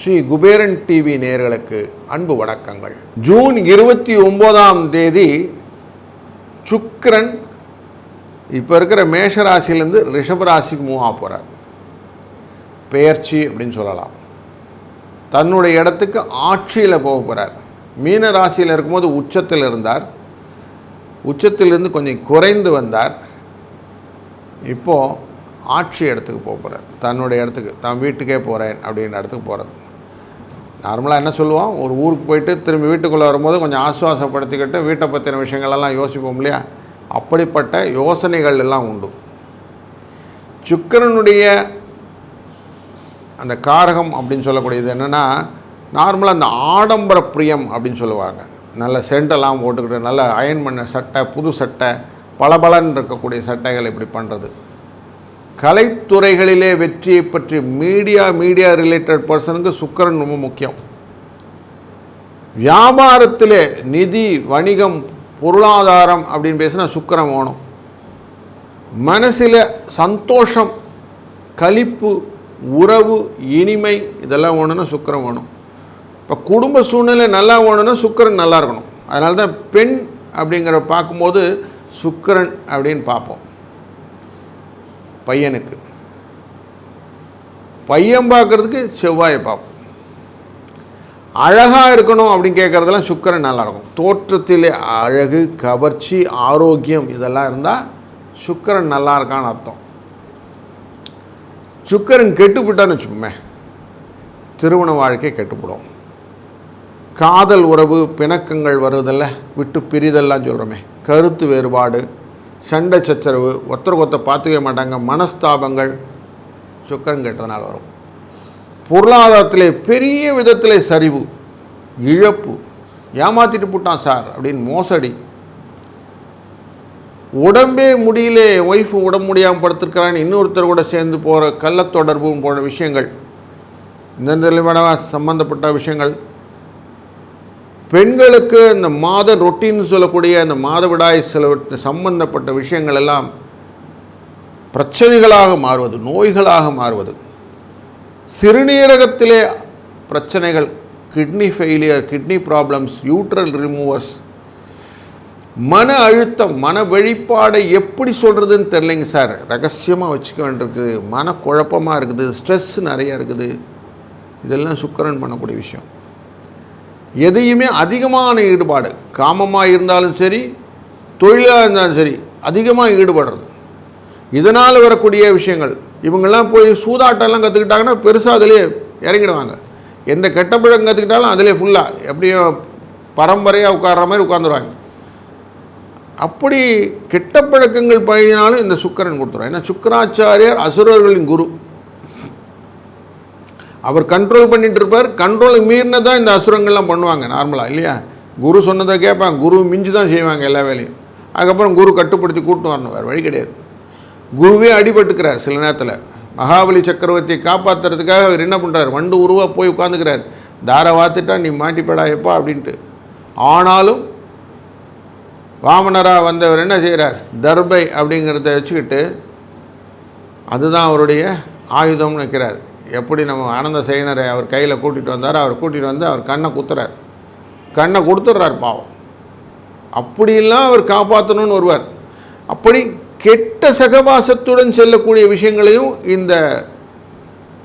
Sri Kuberan TV நேர்களுக்கு அன்பு வணக்கங்கள். ஜூன் இருபத்தி ஒம்போதாம் தேதி சுக்கரன் இப்போ இருக்கிற மேஷ ரிஷபராசிக்கு ரிஷப ராசிக்கு மூவ் ஆக போகிறார் பெயர்ச்சி அப்படின்னு சொல்லலாம். தன்னுடைய இடத்துக்கு ஆட்சியில் போக போகிறார் மீன ராசியில் இருக்கும்போது உச்சத்தில் இருந்தார். உச்சத்திலிருந்து கொஞ்சம் குறைந்து வந்தார். இப்போது ஆட்சி இடத்துக்கு போக போகிறேன் தன்னுடைய இடத்துக்கு தன் வீட்டுக்கே போகிறேன் அப்படின்ற இடத்துக்கு போகிறது நார்மலாக என்ன சொல்லுவோம்? ஒரு ஊருக்கு போயிட்டு திரும்பி வீட்டுக்குள்ளே வரும்போது கொஞ்சம் ஆசுவாசப்படுத்திக்கிட்டு வீட்டை பற்றின விஷயங்களெல்லாம் யோசிப்போம் இல்லையா? அப்படிப்பட்ட யோசனைகள் எல்லாம் உண்டு. சுக்கரனுடைய அந்த காரகம் அப்படின்னு சொல்லக்கூடியது என்னென்னா நார்மலாக அந்த ஆடம்பர பிரியம் அப்படின்னு சொல்லுவாங்க. நல்ல சென்டெல்லாம் போட்டுக்கிட்டு நல்ல அயன் பண்ண சட்டை புது சட்டை பளபளன்னு இருக்கக்கூடிய சட்டைகள் இப்படி பண்ணுறது கலைத்துறைகளிலே வெற்றியை பற்றி மீடியா மீடியா ரிலேட்டட் பர்சனுக்கு சுக்கிரன் ரொம்ப முக்கியம். வியாபாரத்திலே நிதி வணிகம் பொருளாதாரம் அப்படின்னு பேசினா சுக்கரம் வேணும். மனசில் சந்தோஷம் கழிப்பு உறவு இனிமை இதெல்லாம் வேணும்னா சுக்கரம் வேணும். இப்போ குடும்ப சூழ்நிலை நல்லா வேணும்னா சுக்கிரன் நல்லா இருக்கணும். அதனால தான் பெண் அப்படிங்கிற பார்க்கும்போது சுக்கிரன் அப்படின்னு பார்ப்போம். பையனுக்கு. பையன் பார்க்குறதுக்கு செவ்வாயை பார்ப்போம். அழகாக இருக்கணும் அப்படின்னு கேட்குறதெல்லாம் சுக்கரன் நல்லாயிருக்கும் தோற்றத்திலே அழகு கவர்ச்சி ஆரோக்கியம் இதெல்லாம் இருந்தால் சுக்கரன் நல்லா இருக்கான்னு அர்த்தம். சுக்கரன் கெட்டுப்பிட்டான்னு வச்சுப்போமே திருமண வாழ்க்கை கெட்டுப்படும். காதல் உறவு பிணக்கங்கள் வருவதில்ல விட்டு பிரிதெல்லாம் சொல்கிறோமே கருத்து வேறுபாடு சண்டை சச்சரவு ஒருத்தருக்கு ஒருத்தர் பார்த்துக்க மாட்டாங்க மனஸ்தாபங்கள் சுக்கரன் கெட்டதனால் வரும். பொருளாதாரத்திலே பெரிய விதத்தில் சரிவு இழப்பு. ஏமாத்திட்டு போட்டான் சார் அப்படின்னு மோசடி. உடம்பே முடியலே ஒய்ஃபு உடம்பு முடியாமல் படுத்திருக்கிறான்னு இன்னொருத்தர் கூட சேர்ந்து போகிற கள்ளத்தொடர்பும் போன்ற விஷயங்கள் இந்த நிலைமையான சம்மந்தப்பட்ட விஷயங்கள் பெண்களுக்கு இந்த மாத ரொட்டின்னு சொல்லக்கூடிய அந்த மாதவிடாய் சில சம்பந்தப்பட்ட விஷயங்கள் எல்லாம் பிரச்சனைகளாக மாறுவது நோய்களாக மாறுவது. சிறுநீரகத்திலே பிரச்சனைகள் கிட்னி ஃபெயிலியர் கிட்னி ப்ராப்ளம்ஸ் யூட்ரல் ரிமூவர்ஸ் மன அழுத்தம் மன வெளிப்பாடை எப்படி சொல்கிறதுன்னு தெரிலைங்க சார். ரகசியமாக வச்சுக்க வேண்டியிருக்குது மன குழப்பமாக இருக்குது. ஸ்ட்ரெஸ் நிறையா இருக்குது. இதெல்லாம் சுக்கரன் பண்ணக்கூடிய விஷயம். எதையுமே அதிகமான ஈடுபாடு காமமாக இருந்தாலும் சரி தொழிலாக இருந்தாலும் சரி அதிகமாக ஈடுபடுறது. இதனால் வரக்கூடிய விஷயங்கள் இவங்கெல்லாம் போய் சூதாட்டம்லாம் கற்றுக்கிட்டாங்கன்னா பெருசாக அதிலே இறங்கிடுவாங்க. எந்த கெட்ட பழக்கம் கற்றுக்கிட்டாலும் அதிலே ஃபுல்லாக எப்படியும் பரம்பரையாக உட்கார்ற மாதிரி உட்காந்துருவாங்க அப்படி கெட்ட பழக்கங்கள் பழகினாலும் இந்த சுக்கரன் கொடுத்துருவாங்க ஏன்னா சுக்கராச்சாரியார் அசுரர்களின் குரு. அவர் கண்ட்ரோல் பண்ணிட்டு இருப்பார் கண்ட்ரோலுக்கு மீறினதான் இந்த அசுரங்கள்லாம் பண்ணுவாங்க நார்மலாக இல்லையா? குரு சொன்னதை கேட்பாங்க. குரு மிஞ்சி தான் செய்வாங்க எல்லா வேலையும். அதுக்கப்புறம் குரு கட்டுப்படுத்தி கூட்டு வரணும் வேறு வழி கிடையாது. குருவே அடிபட்டுக்கிறார் சில நேரத்தில். மகாபலி சக்கரவர்த்தியை காப்பாற்றுறதுக்காக அவர் என்ன பண்ணுறார் வண்டு உருவாக போய் உட்காந்துக்கிறார் தாரை வாத்துட்டா நீ மாட்டிப்படாயப்பா அப்படின்ட்டு. ஆனாலும் வாமனராக வந்தவர் என்ன செய்கிறார் தர்பை அப்படிங்கிறத வச்சுக்கிட்டு அதுதான் அவருடைய ஆயுதம்னு வைக்கிறார். எப்படி நம்ம ஆனந்த சேனரை அவர் கையில் கூட்டிகிட்டு வந்தார் அவர் கூட்டிகிட்டு வந்து அவர் கண்ணை குத்துறார். கண்ணை கொடுத்துட்றார் பாவம். அப்படிலாம் அவர் காப்பாற்றணும்னு வருவார். அப்படி கெட்ட சகவாசத்துடன் செல்லக்கூடிய விஷயங்களையும் இந்த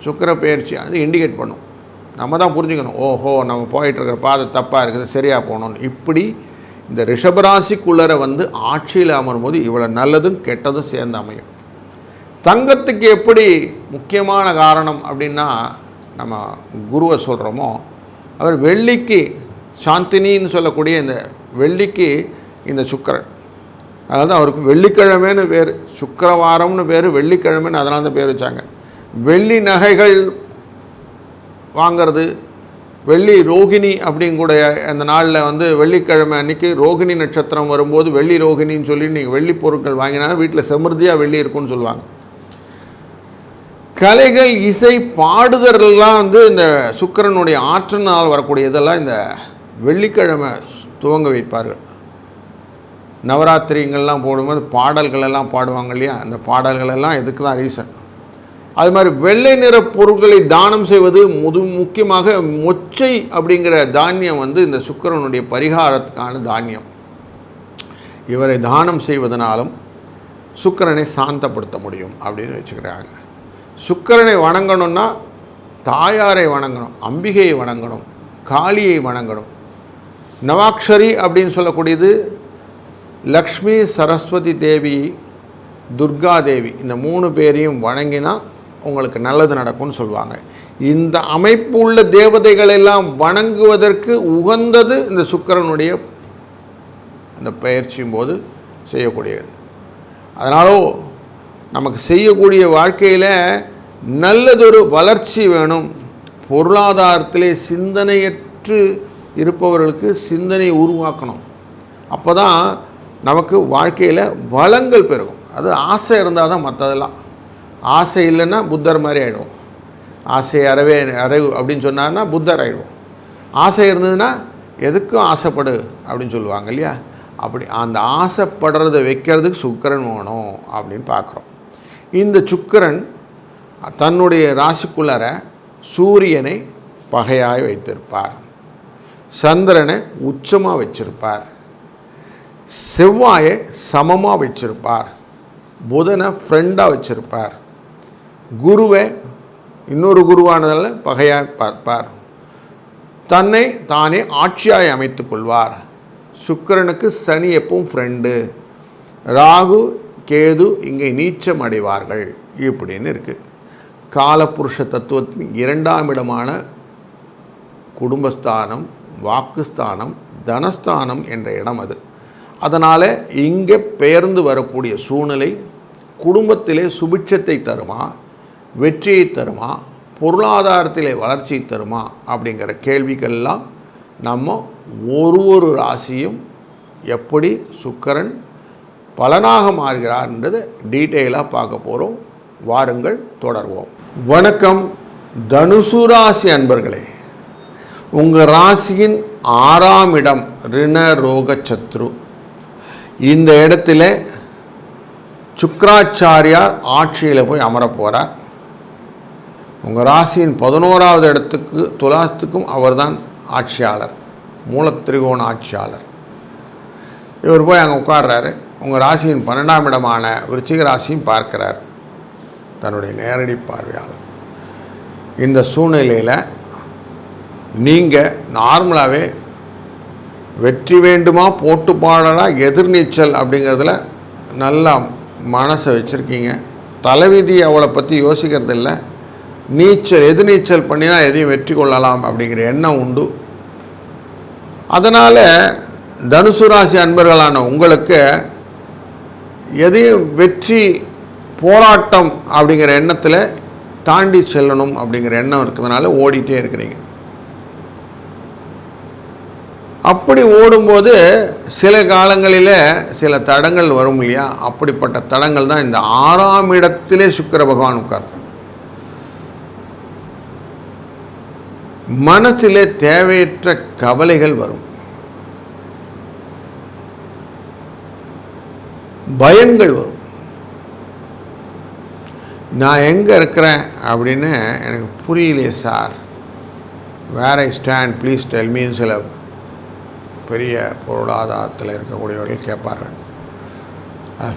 சுக்கர பயிற்சி அது இண்டிகேட் பண்ணும். நம்ம தான் புரிஞ்சுக்கணும். ஓஹோ நம்ம போயிட்டுருக்கிற பாதை தப்பாக இருக்குது சரியாக போகணும்னு. இப்படி இந்த ரிஷபராசிக்குள்ளரை வந்து ஆட்சியில் அமரும்போது இவ்வளோ நல்லதும் கெட்டதும் சேர்ந்து அமையும். தங்கத்துக்கு எப்படி முக்கியமான காரணம் அப்படின்னா நம்ம குருவை சொல்கிறோமோ அவர் வெள்ளிக்கு சாந்தினின்னு சொல்லக்கூடிய இந்த வெள்ளிக்கு இந்த சுக்கரன். அதனால தான் அவருக்கு வெள்ளிக்கிழமைன்னு பேர் சுக்கரவாரம்னு பேர் வெள்ளிக்கிழமைன்னு அதனால தான் பேர் வச்சாங்க. வெள்ளி நகைகள் வாங்கிறது வெள்ளி ரோகிணி அப்படிங்கூட அந்த நாளில் வந்து வெள்ளிக்கிழமை அன்னைக்கு ரோகிணி நட்சத்திரம் வரும்போது வெள்ளி ரோகிணின்னு சொல்லி நீங்கள் வெள்ளி பொருட்கள் வாங்கினாலும் வீட்டில் செமிருதியாக வெள்ளி இருக்கும்னு சொல்லுவாங்க. கலைகள் இசை பாடுதல்லாம் வந்து இந்த சுக்கிரனுடைய ஆற்றனால் வரக்கூடிய இதெல்லாம் இந்த வெள்ளிக்கிழமை துவங்க வைப்பார்கள். நவராத்திரிங்கள்லாம் போடும்போது பாடல்களெல்லாம் பாடுவாங்க இல்லையா? அந்த பாடல்களெல்லாம் இதுக்கு தான் ரீசன். அது மாதிரி வெள்ளை நிற பொருட்களை தானம் செய்வது முது முக்கியமாக மொச்சை அப்படிங்கிற தானியம் வந்து இந்த சுக்கிரனுடைய பரிகாரத்துக்கான தானியம். இவரை தானம் செய்வதனாலும் சுக்கிரனை சாந்தப்படுத்த முடியும் அப்படின்னு வச்சுக்கிறாங்க. சுக்கரனை வணங்கணும்னா தாயாரை வணங்கணும் அம்பிகையை வணங்கணும் காளியை வணங்கணும். நவாக்ஷரி அப்படின்னு சொல்லக்கூடியது லக்ஷ்மி சரஸ்வதி தேவி துர்கா தேவி. இந்த மூணு பேரையும் வணங்கினா உங்களுக்கு நல்லது நடக்கும்னு சொல்லுவாங்க. இந்த அமைப்பு உள்ள தேவதைகள் எல்லாம் வணங்குவதற்கு உகந்தது இந்த சுக்கரனுடைய அந்த பயிற்சியும் போது செய்யக்கூடியது. அதனாலோ நமக்கு செய்யக்கூடிய வாழ்க்கையில் நல்லதொரு வளர்ச்சி வேணும். பொருளாதாரத்திலே சிந்தனையற்று இருப்பவர்களுக்கு சிந்தனையை உருவாக்கணும். அப்போ தான் நமக்கு வாழ்க்கையில் வளங்கள் பெருகும். அது ஆசை இருந்தால் தான் மற்றதெல்லாம் ஆசை இல்லைன்னா புத்தர் மாதிரி ஆகிடும் ஆசை அறவே அறைவு அப்படின்னு சொன்னார்னா புத்தர் ஆகிடுவோம் ஆசை இருந்ததுன்னா எதுக்கும் ஆசைப்படு அப்படின்னு சொல்லுவாங்க இல்லையா? அப்படி அந்த ஆசைப்படுறதை வைக்கிறதுக்கு சுக்கரன் வேணும் அப்படின்னு பார்க்குறோம். இந்த சுக்கிரன் தன்னுடைய ராசிக்குள்ளார சூரியனை பகையாய் வைத்திருப்பார். சந்திரனை உச்சமாக வச்சிருப்பார். செவ்வாயை சமமாக வச்சிருப்பார். புதனை ஃப்ரெண்டாக வச்சிருப்பார். குருவை இன்னொரு குருவானதால் பகையாய் பார்ப்பார். தன்னை தானே ஆட்சியாய் அமைத்துக்கொள்வார் சுக்கிரனுக்கு சனி எப்பவும் ஃப்ரெண்டு ராகு கேது இங்கே நீச்சம் அடைவார்கள். இப்படின்னு இருக்குது காலபுருஷ தத்துவத்தின் இரண்டாம் இடமான குடும்பஸ்தானம் வாக்குஸ்தானம் தனஸ்தானம் என்ற இடம் அது. அதனால் இங்கே பெயர்ந்து வரக்கூடிய சூழ்நிலை குடும்பத்திலே சுபிட்சத்தை தருமா வெற்றியை தருமா பொருளாதாரத்திலே வளர்ச்சி தருமா அப்படிங்கிற கேள்விக்கெல்லாம் நம்ம ஒரு ஒரு ராசியும் எப்படி சுக்கரன் பலனாக மாறுகிறார்ன்றது டீட்டெயிலாக பார்க்க போகிறோம் வாருங்கள் தொடர்வோம். வணக்கம் தனுசு ராசி அன்பர்களே. உங்கள் ராசியின் ஆறாம் இடம் ரிண ரோக சத்ரு இந்த இடத்துல சுக்கராச்சாரியார் ஆட்சியில் போய் அமரப் போகிறார் உங்கள் ராசியின் பதினோராவது இடத்துக்கு துலாஸ்துக்கும் அவர்தான் ஆட்சியாளர் மூலத்திரிகோண ஆட்சியாளர். இவர் போய் அங்கே உட்கார்றாரு. உங்கள் ராசியின் பன்னெண்டாம் இடமான விருச்சிக ராசியும் பார்க்கிறார். தன்னுடைய நேரடி பார்வையாளர். இந்த சூழ்நிலையில் நீங்கள் நார்மலாகவே வெற்றி வேண்டுமா போட்டு பாடலா எதிர்நீச்சல் அப்படிங்கிறதுல நல்லா மனசை வச்சுருக்கீங்க. தலைவிதி அவளை பற்றி யோசிக்கிறது இல்லை நீச்சல் எதிர்நீச்சல் பண்ணினா எதையும் வெற்றி கொள்ளலாம் அப்படிங்கிற எண்ணம் உண்டு. அதனால் தனுசு ராசி அன்பர்களான உங்களுக்கு எதையும் வெற்றி போராட்டம் அப்படிங்கிற எண்ணத்தில் தாண்டி செல்லணும் அப்படிங்கிற எண்ணம் இருக்கிறதுனால ஓடிட்டே இருக்கிறீங்க. அப்படி ஓடும்போது சில காலங்களில் சில தடங்கள் வரும் இல்லையா? அப்படிப்பட்ட தடங்கள் தான் இந்த ஆறாம் இடத்திலே சுக்கர பகவான் உட்கார். மனசிலே தேவையற்ற கவலைகள் வரும். பயங்கள் வரும். நான் எங்கே இருக்கிறேன் அப்படின்னு எனக்கு புரியலையே sir. Where I stand please tell me சில பெரிய பொருளாதாரத்தில் இருக்கக்கூடியவர்கள் கேட்பார்கள்.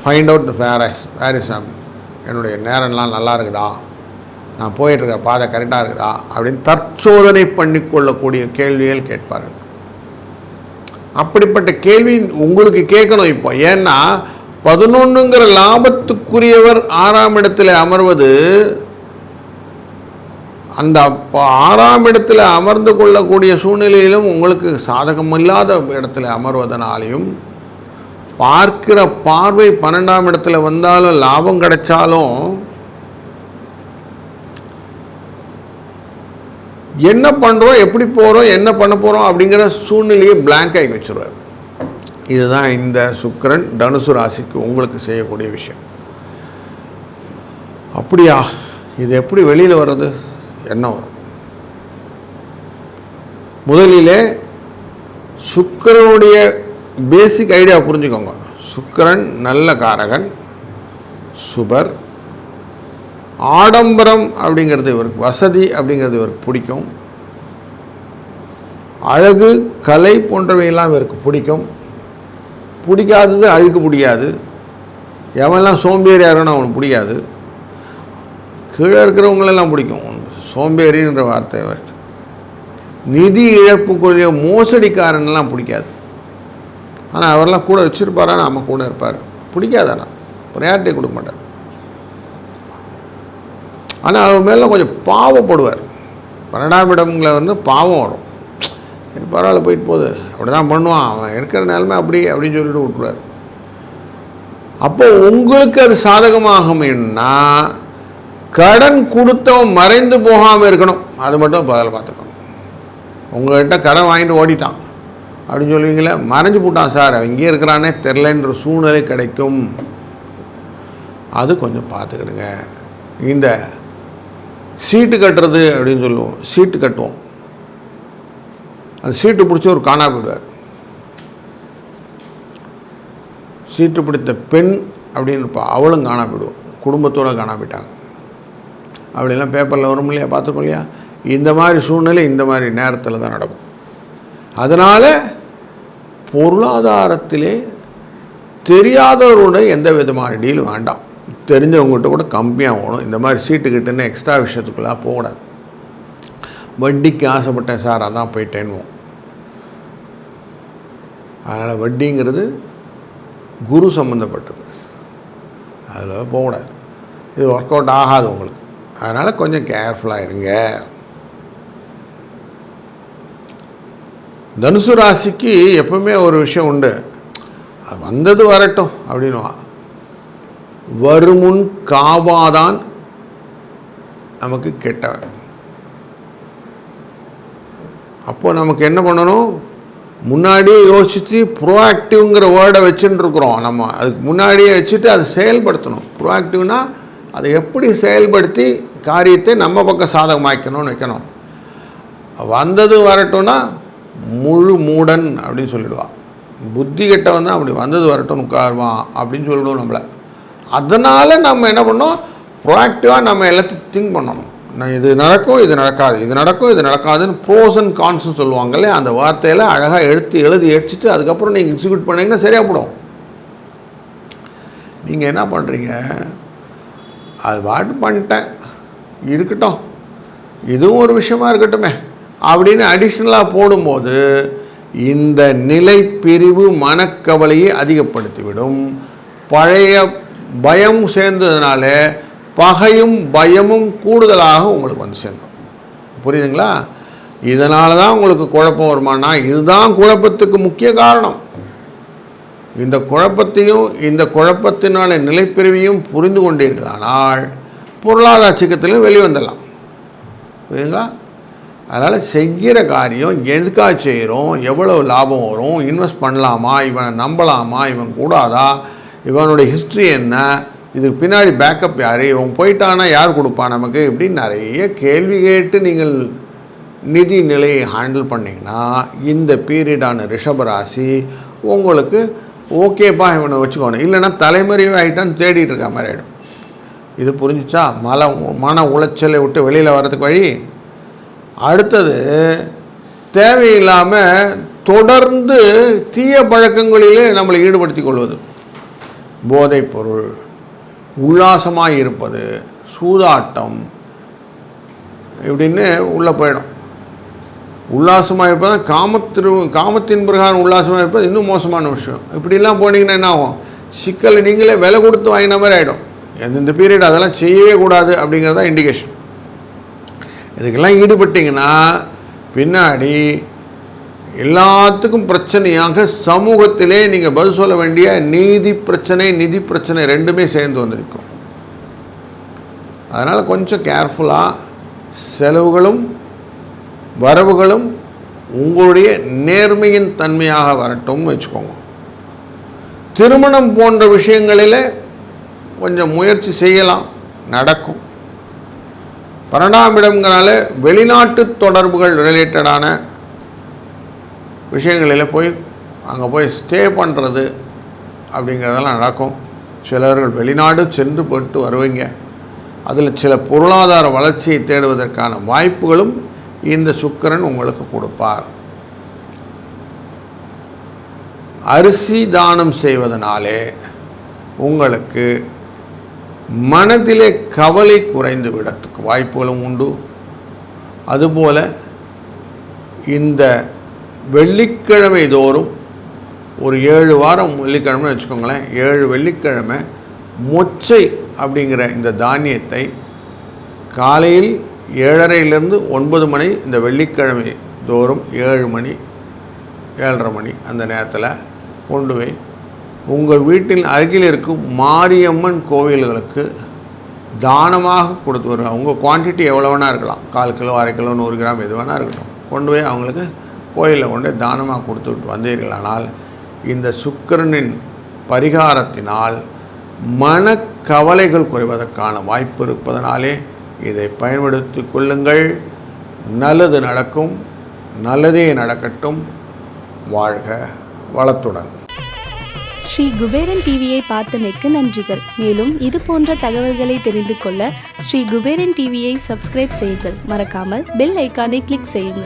ஃபைண்ட் அவுட் த வேரஸ் வேரிசம் என்னுடைய நேரம்லாம் நல்லா இருக்குதா? நான் போயிட்டுருக்க பாதை கரெக்டாக இருக்குதா? அப்படின்னு தற்சோதனை பண்ணிக்கொள்ளக்கூடிய கேள்விகள் கேட்பார்கள். அப்படிப்பட்ட கேள்வி உங்களுக்கு கேட்கணும் இப்போ. ஏன்னா பதினொன்றுங்கிற லாபத்துக்குரியவர் ஆறாம் இடத்துல அமர்வது அந்த ஆறாம் இடத்துல அமர்ந்து கொள்ளக்கூடிய சூழ்நிலையிலும் உங்களுக்கு சாதகமில்லாத இடத்துல அமர்வதனாலையும் பார்க்கிற பார்வை பன்னெண்டாம் இடத்துல வந்தாலும் லாபம் கிடைச்சாலும் என்ன பண்ணுறோம் எப்படி போகிறோம் என்ன பண்ண போகிறோம் அப்படிங்கிற சூழ்நிலையை பிளாங்க் ஆகி வச்சுருவார். இதுதான் இந்த சுக்கரன் தனுசு ராசிக்கு உங்களுக்கு செய்யக்கூடிய விஷயம். அப்படியா? இது எப்படி வெளியில் வர்றது? என்ன வரும்? முதலிலே சுக்கரனுடைய பேசிக் ஐடியா புரிஞ்சுக்கோங்க. சுக்கிரன் நல்ல காரகன் சுபர் ஆடம்பரம் அப்படிங்கிறது இவருக்கு வசதி அப்படிங்கிறது இவருக்கு பிடிக்கும். அழகு கலை போன்றவையெல்லாம் இவருக்கு பிடிக்கும். பிடிக்காதது அழுக்க முடியாது எவன்லாம் சோம்பேறியாக இருக்கணும் அவனுக்கு பிடிக்காது. கீழே இருக்கிறவங்களெல்லாம் பிடிக்கும். சோம்பேறின்ற வார்த்தை நிதி இழப்புக்குரிய மோசடிக்காரன்லாம் பிடிக்காது. ஆனால் அவரெல்லாம் கூட வச்சுருப்பாரா? நம்ம கூட இருப்பார். பிடிக்காதானா ப்ரையாரிட்டி கொடுக்க மாட்டார். ஆனால் அவர் மேலே கொஞ்சம் பாவப்படுவார். பன்னெண்டாம் இடங்களை வந்து பாவம் வரும். சரி பரவாயில்ல போயிட்டு போகுது. அப்படி தான் பண்ணுவான். அவன் இருக்கிற நிலமை அப்படி அப்படின்னு சொல்லிட்டு விட்டுருவார். அப்போ உங்களுக்கு அது சாதகமாகும்னா கடன் கொடுத்தவன் மறைந்து போகாமல் இருக்கணும். அது மட்டும் பதில் பார்த்துக்கணும். உங்கள்கிட்ட கடன் வாங்கிட்டு ஓடிட்டான். அப்படின்னு சொல்லுவீங்களே மறைஞ்சு போட்டான் சார். அவன் இங்கே இருக்கிறானே தெரிலன்ற சூழ்நிலை கிடைக்கும். அது கொஞ்சம் பார்த்துக்கிடுங்க. இந்த சீட்டு கட்டுறது அப்படின்னு சொல்லுவோம். சீட்டு கட்டுவோம். அந்த சீட்டு பிடிச்சி ஒரு காணா போயிடுவார். சீட்டு பிடித்த பெண் அப்படின்னு இருப்பா அவளும் காணா போயிடுவோம் குடும்பத்தோடு காணா போயிட்டாங்க. அப்படிலாம் பேப்பரில் வரும் இல்லையா பார்த்துருக்கோம் இல்லையா? இந்த மாதிரி சூழ்நிலை இந்த மாதிரி நேரத்தில் தான் நடக்கும். அதனால் பொருளாதாரத்திலே தெரியாதவரோட எந்த விதமான டீலும் வேண்டாம். தெரிஞ்சவங்ககிட்ட கூட கம்மியாக போகணும் இந்த மாதிரி சீட்டு கிட்டன்னு எக்ஸ்ட்ரா விஷயத்துக்குள்ளே போகக்கூடாது. வட்டிக்கு ஆசைப்பட்டேன் சார் அதான் போயிட்டேன்னுவோம். அதனால் வட்டிங்கிறது குரு சம்மந்தப்பட்டது அதில் போகக்கூடாது. இது ஒர்க் அவுட் ஆகாது உங்களுக்கு. அதனால் கொஞ்சம் கேர்ஃபுல்லாக இருங்க. தனுசு ராசிக்கு எப்பவுமே ஒரு விஷயம் உண்டு. அது வந்தது வரட்டும் அப்படின்னுவான் வருமுன் காவாதான் நமக்கு கெட்டவன். அப்போ நமக்கு என்ன பண்ணணும்? முன்னாடியே யோசித்து ப்ரோஆக்டிவ்ங்கிற வேர்டை வச்சுட்டு இருக்கிறோம் நம்ம. அதுக்கு முன்னாடியே வச்சுட்டு அதை செயல்படுத்தணும். ப்ரோஆக்டிவ்னா அதை எப்படி செயல்படுத்தி காரியத்தை நம்ம பக்கம் சாதகமாக்கணும்னு வைக்கணும். வந்தது வரட்டும்னா முழு மூடன் அப்படின்னு சொல்லிடுவான் புத்தி கிட்ட வந்து அப்படி வந்தது வரட்டும் உட்காருவான் அப்படின்னு சொல்லிடுவோம் நம்மளை. அதனால் நம்ம என்ன பண்ணோம் ப்ரோஆக்டிவாக நம்ம எல்லாத்தையும் திங்க் பண்ணணும். நான் இது நடக்கும் இது நடக்காது. இது நடக்கும் இது நடக்காதுன்னு ப்ரோஸ் அண்ட் கான்ஸ்னு சொல்லுவாங்கல்ல அந்த வார்த்தையில் அழகாக எடுத்து எழுதி அடிச்சுட்டு அதுக்கப்புறம் நீங்கள் எக்ஸிக்யூட் பண்ணீங்கன்னா சரியாக போடும். நீங்கள் என்ன பண்ணுறீங்க அது பாட்டு பண்ணிட்டேன். இருக்கட்டும். இதுவும் ஒரு விஷயமா இருக்கட்டுமே. அப்படின்னு அடிஷ்னலாக போடும்போது இந்த நிலை பிரிவு மனக்கவலையை அதிகப்படுத்திவிடும். பழைய பயம் சேர்ந்ததுனால பகையும் பயமும் கூடுதலாக உங்களுக்கு வந்து சேர்ந்துடும் புரியுதுங்களா? இதனால தான் உங்களுக்கு குழப்பம் வருமானா இதுதான் குழப்பத்துக்கு முக்கிய காரணம். இந்த குழப்பத்தையும் இந்த குழப்பத்தினால நிலைப்பிரிவையும் புரிந்து கொண்டீர்களானால் பொருளாதார சிக்கத்திலும் வெளிவந்துடலாம் புரியுதுங்களா? அதனால் செய்கிற காரியம் எதுக்காக செய்கிறோம் எவ்வளோ லாபம் வரும் இன்வெஸ்ட் பண்ணலாமா இவனை நம்பலாமா இவன் கூடாதா இவனுடைய ஹிஸ்ட்ரி என்ன இதுக்கு பின்னாடி பேக்கப் யார்? இவன் போயிட்டானா யார் கொடுப்பா நமக்கு? இப்படின்னு நிறைய கேள்வி கேட்டு நீங்கள் நிதி நிலையை ஹேண்டில் பண்ணிங்கன்னா இந்த பீரியடான ரிஷபராசி உங்களுக்கு ஓகேப்பா இவனை வச்சுக்கணும். இல்லைன்னா தலைமுறையே ஆகிட்டான்னு தேடிட்டு இருக்க மாதிரி ஆகிடும் இது புரிஞ்சிச்சா? மல மன உளைச்சலை விட்டு வெளியில் வர்றதுக்கு வழி? அடுத்தது தேவையில்லாமல் தொடர்ந்து தீய பழக்கங்களிலே நம்மளை ஈடுபடுத்தி கொள்வது. போதைப்பொருள் உல்லாசமாக இருப்பது சூதாட்டம் இப்படின்னு உள்ளே போயிடும். உல்லாசமாக இருப்பது காமத்திரு காமத்தின் பிரகாரம் உல்லாசமாக இருப்பது இன்னும் மோசமான விஷயம். இப்படிலாம் போனீங்கன்னா என்ன ஆகும்? சிக்கல் நீங்களே விலை கொடுத்து வாங்கின மாதிரி ஆகிடும் எந்தெந்த பீரியட் அதெல்லாம் செய்யவே கூடாது அப்படிங்கிறது தான் இண்டிகேஷன் இதுக்கெல்லாம் ஈடுபட்டிங்கன்னா பின்னாடி எல்லாத்துக்கும் பிரச்சனையாக சமூகத்திலே நீங்கள் பதில் சொல்ல வேண்டிய நீதி பிரச்சனை நிதி பிரச்சனை ரெண்டுமே சேர்ந்து வந்திருக்கும். அதனால் கொஞ்சம் கேர்ஃபுல்லாக செலவுகளும் வரவுகளும் உங்களுடைய நேர்மையின் தன்மையாக வரட்டும்னு வச்சுக்கோங்க. திருமணம் போன்ற விஷயங்களில் கொஞ்சம் முயற்சி செய்யலாம் நடக்கும். பன்னெண்டாம் இடம்ங்கிறனால வெளிநாட்டு தொடர்புகள் ரிலேட்டடான விஷயங்களில் போய் அங்கே போய் ஸ்டே பண்ணுறது அப்படிங்கிறதெல்லாம் நடக்கும். சிலர்கள் வெளிநாடு சென்று போட்டு வருவீங்க. அதில் சில பொருளாதார வளர்ச்சியை தேடுவதற்கான வாய்ப்புகளும் இந்த சுக்கிரன் உங்களுக்கு கொடுப்பார். அரிசி தானம் செய்வதனாலே உங்களுக்கு மனதிலே கவலை குறைந்து விடத்துக்கு வாய்ப்புகளும் உண்டு. அதுபோல் இந்த வெள்ளிக்கிழமை தோறும் ஒரு ஏழு வாரம் வெள்ளிக்கிழமை வச்சுக்கோங்களேன் ஏழு வெள்ளிக்கிழமை மொச்சை அப்படிங்கிற இந்த தானியத்தை காலையில் ஏழரையிலிருந்து ஒன்பது மணி இந்த வெள்ளிக்கிழமை தோறும் ஏழு மணி ஏழரை மணி அந்த நேரத்தில் கொண்டு போய் உங்கள் வீட்டின் அருகில் இருக்கும் மாரியம்மன் கோவில்களுக்கு தானமாக கொடுத்து வருவாங்க. உங்கள் குவான்டிட்டி எவ்வளோ வேணா இருக்கலாம். கால் கிலோ அரை கிலோ நூறு கிராம் எது வேணா இருக்கட்டும். கொண்டு போய் அவங்களுக்கு கோயிலில் கொண்டு தானமாக கொடுத்துட்டு வந்தீர்களானால் இந்த சுக்கிரனின் பரிகாரத்தினால் மனக்கவலைகள் குறைவதற்கான வாய்ப்பு இருப்பதனாலே இதை பயன்படுத்தி கொள்ளுங்கள். நல்லது நடக்கும் நல்லதே நடக்கட்டும். வாழ்க வளத்துடன். ஸ்ரீ குபேரன் டிவியை பார்த்தமைக்கு நன்றிகள். மேலும் இது போன்ற தகவல்களை தெரிந்து கொள்ள ஸ்ரீ குபேரன் டிவியை சப்ஸ்கிரைப் செய்யுங்கள். மறக்காமல் பெல் ஐக்கானை கிளிக் செய்யுங்கள்.